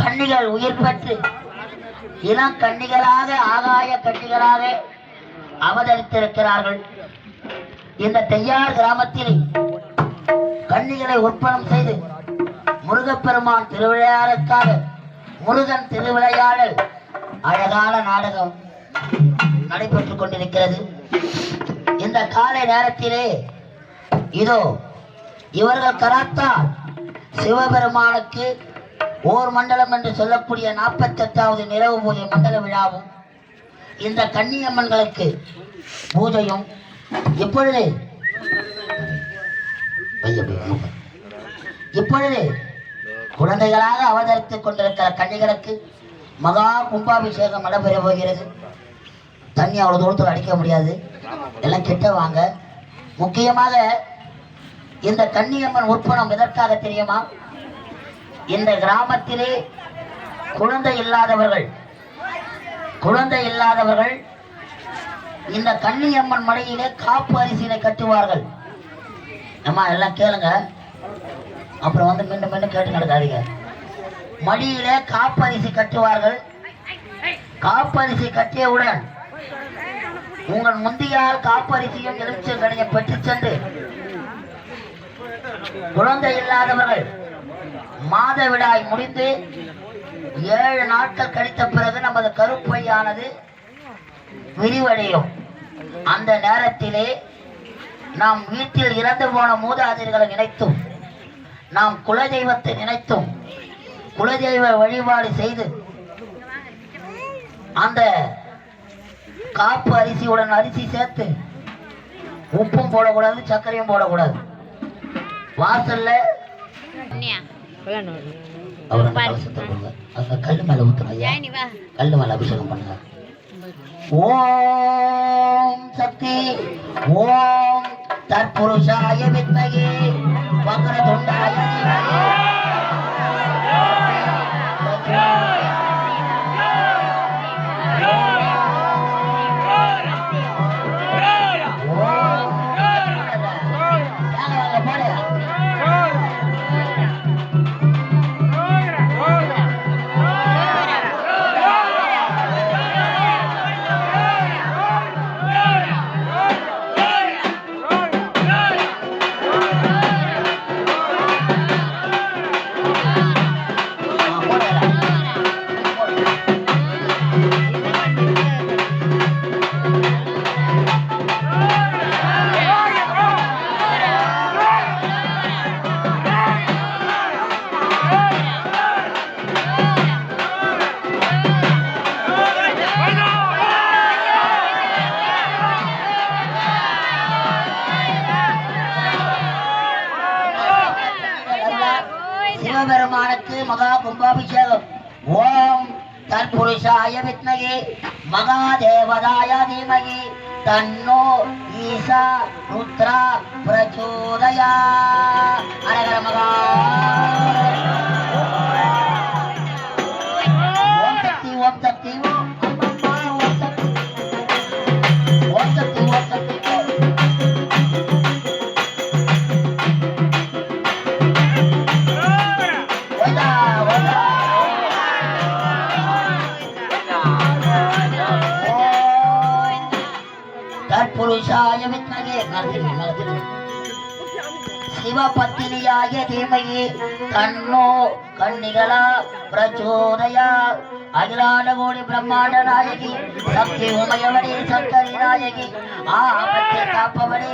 கன்னிகள் உயிர் பெற்று இளம் கன்னிகளாக ஆகாய கண்ணிகளாக அவதரித்திருக்கிறார்கள். இந்த தெய்யார் கிராமத்தில் கன்னிகளை உற்பணம் செய்து முருகப்பெருமான் திருவிளையாடலுக்காக முருகன் திருவிளையாடல் அழகான நாடகம் நடைபெற்றுக் கொண்டிருக்கிறது. இந்த காலை நேரத்திலே இதோ இவர்கள் கராத்தால் சிவபெருமானுக்கு ஓர் மண்டலம் என்று சொல்லக்கூடிய நாற்பத்தெட்டாவது நிறைவு பூஜை மண்டல விழாவும் இந்த கன்னியம்மன்களுக்கு பூஜையும் இப்பொழுது இப்பொழுது குழந்தைகளாக அவதரித்துக் கொண்டிருக்கிற கன்னிகளுக்கு மகா கும்பாபிஷேகம் நடைபெற போகிறது. தண்ணி அவ்வளோ தூரத்தில் அடிக்க முடியாது. எல்லாம் கிட்ட வாங்க. முக்கியமாக இந்த கன்னியம்மன் உற்பணம் எதற்காக தெரியுமா? இந்த கிராமத்திலே குழந்தை இல்லாதவர்கள் குழந்தை இல்லாதவர்கள் இந்த கன்னியம்மன் மலையிலே காப்பு அரிசியினை கட்டுவார்கள். அம்மா எல்லாம் கேளுங்க. அப்புறம் வந்து மீண்டும் மீண்டும் கேட்டு நடக்காதீங்க. மடியிலே காப்பரிசி கட்டுவார்கள். காப்பரிசி கட்டியவுடன் உங்கள் முந்தியால் காப்பரிசியும் எலுமிச்சங்கனியை பெற்று சென்று குழந்தை இல்லாதவர்கள் மாதவிடாய் முடிந்து ஏழு நாட்கள் கழித்த பிறகு நமது கருப்பையானது விரிவடையும். அந்த நேரத்திலே நாம் வீட்டில் இறந்து போன மூதாதையர்களை நினைத்தும் நாம் குலதெய்வத்தை நினைத்தும் குலதெய்வ வழிபாடு செய்து அந்த காப்பு அரிசியுடன் அரிசி சேர்த்து உப்பும் போடக்கூடாது சர்க்கரையும் போடக்கூடாது. வாசல்ல அவர் அந்த கலசத்தை கொடுங்க அந்த கல் மேல ஐயா கல் மேல அபிஷேகம் பண்ணுங்க. ஓம் சக்தி. ஓம் தற்புருஷாய வித்மகே. வக்ரதுண்டாய சிவபெருமானுக்கு மகா கும்பாபிஷேகம். ஓம் தற்புருஷாய வித்மகே மகாதேவதாய தீமகி தன்னோ ஈசா ருத்ரா பிரச்சோதயா. தற்புருஷாய வித்மகே மறந்துடுங்க, மறந்துடுங்க. சிவபத்தினியாய தீமகி தன்னோ கன்னிகளா பிரச்சோதயா அகிலாண்ட கோடி பிரம்மாண்ட நாயகி சக்தி உமையவடி சங்கரி நாயகி ஆபத்தை காப்பவடி